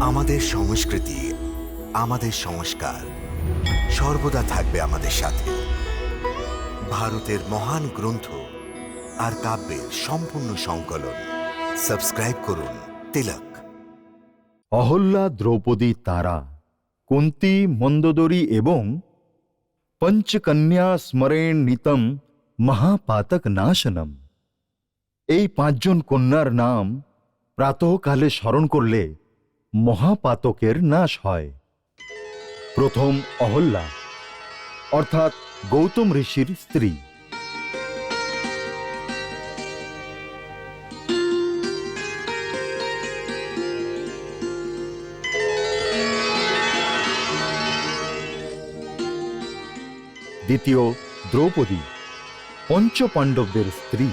আমাদের সংস্কৃতি, আমাদের সংস্কার সর্বদা থাকবে আমাদের সাথে। ভারতের মহান গ্রন্থ আর কাব্যের সম্পূর্ণ সংকলন। সাবস্ক্রাইব করুন তিলক। অহল্যা, দ্রৌপদী, তারা, কুন্তি, মন্দোদরী এবং পঞ্চকন্যা স্মরেণ নিতম মহাপাতক নাশনম এই পাঁচজন কন্যার নাম প্রাতঃকালে স্মরণ করলে মহাপাতকের নাশ হয়। প্রথম অহল্যা অর্থাৎ গৌতম ঋষির স্ত্রী। দ্বিতীয় দ্রৌপদী পঞ্চপাণ্ডবদের স্ত্রী।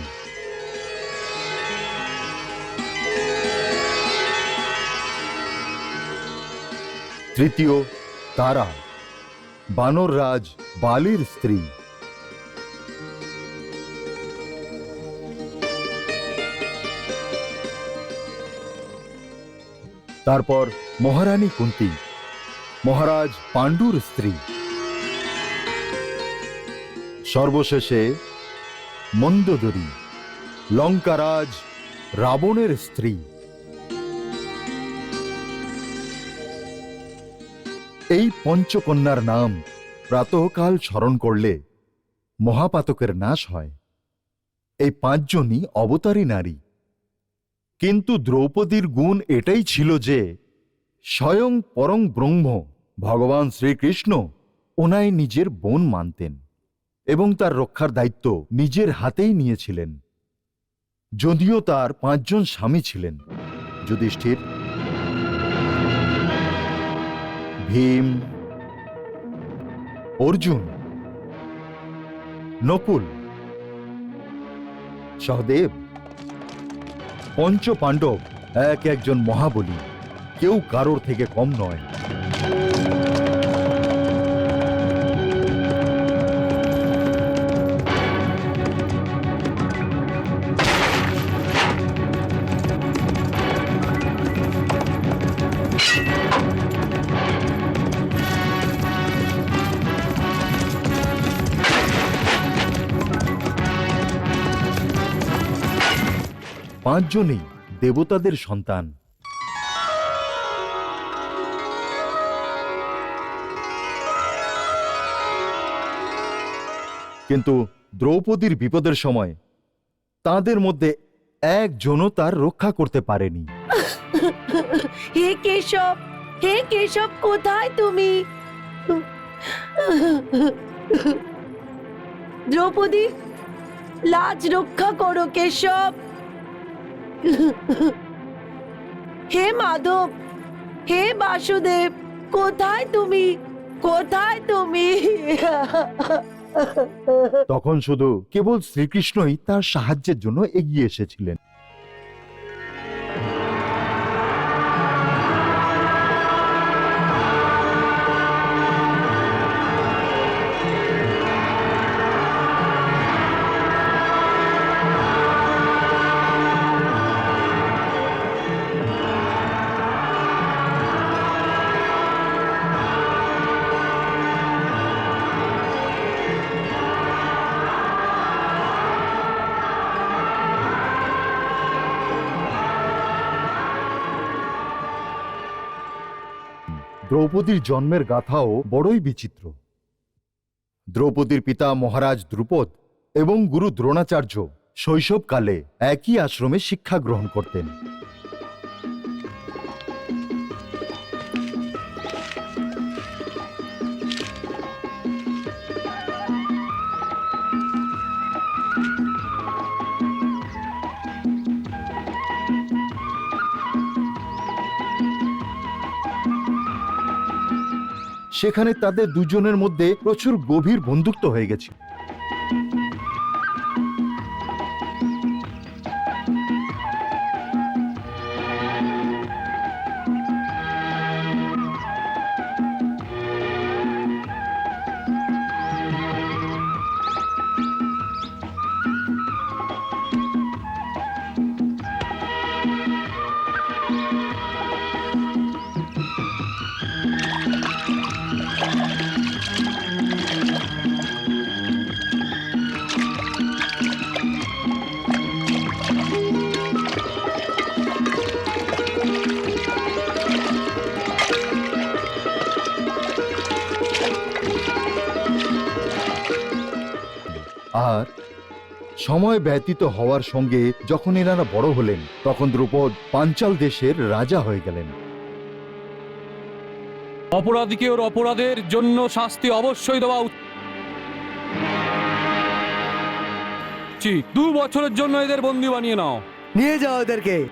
তৃতীয় তারা, বানর রাজ বালির স্ত্রী। তারপর মহারানী কুন্তি, মহারাজ পাণ্ডুর স্ত্রী। সর্বশেষে মন্দোদরী, লঙ্কারাজ রাবণের স্ত্রী। এই পঞ্চকন্যার নাম প্রাতঃকাল স্মরণ করলে মহাপাতকের নাশ হয়। এই পাঁচজনই অবতারী নারী। কিন্তু দ্রৌপদীর গুণ এটাই ছিল যে স্বয়ং পরং ব্রহ্ম ভগবান শ্রীকৃষ্ণ ওনায় নিজের বোন মানতেন এবং তার রক্ষার দায়িত্ব নিজের হাতেই নিয়েছিলেন। যদিও তার পাঁচজন স্বামী ছিলেন। যুধিষ্ঠির ভীম অর্জুন নকুল সহদেব পঞ্চ পাণ্ডব এক একজন মহাবলী কেউ কারোর থেকে কম নয়। পাঁচজনেই দেবতাদের সন্তান। কিন্তু দ্রৌপদীর বিপদের সময় তাদের মধ্যে একজনও তার রক্ষা করতে পারেনি। হে কেশব হে কেশব, কোথায় তুমি? দ্রৌপদী, লাজ রক্ষা করো কেশব। হে মাধব, হে বাসুদেব, কোথায় তুমি? কোথায় তুমি? তখন শুধু কেবল শ্রীকৃষ্ণই তার সাহায্যের জন্য এগিয়ে এসেছিলেন। দ্রৌপদীর জন্মের গাথাও বড়ই বিচিত্র। দ্রৌপদীর পিতা মহারাজ দ্রুপদ এবং গুরু দ্রোণাচার্য শৈশবকালে একই আশ্রমে শিক্ষা গ্রহণ করতেন। সেখানে তাদের দুজনের মধ্যে প্রচুর গভীর বন্ধুত্ব হয়ে গেছে। আর সময় ব্যতীত হওয়ার সঙ্গে যখন এনারা বড় হলেন তখন দ্রুপদ পাঞ্চাল দেশের রাজা হয়ে গেলেন। অপরাধীকে ওর অপরাধের জন্য শাস্তি অবশ্যই দেওয়া উচিত। দু বছরের জন্য এদের বন্দি বানিয়ে নাও। নিয়ে যাও ওদেরকে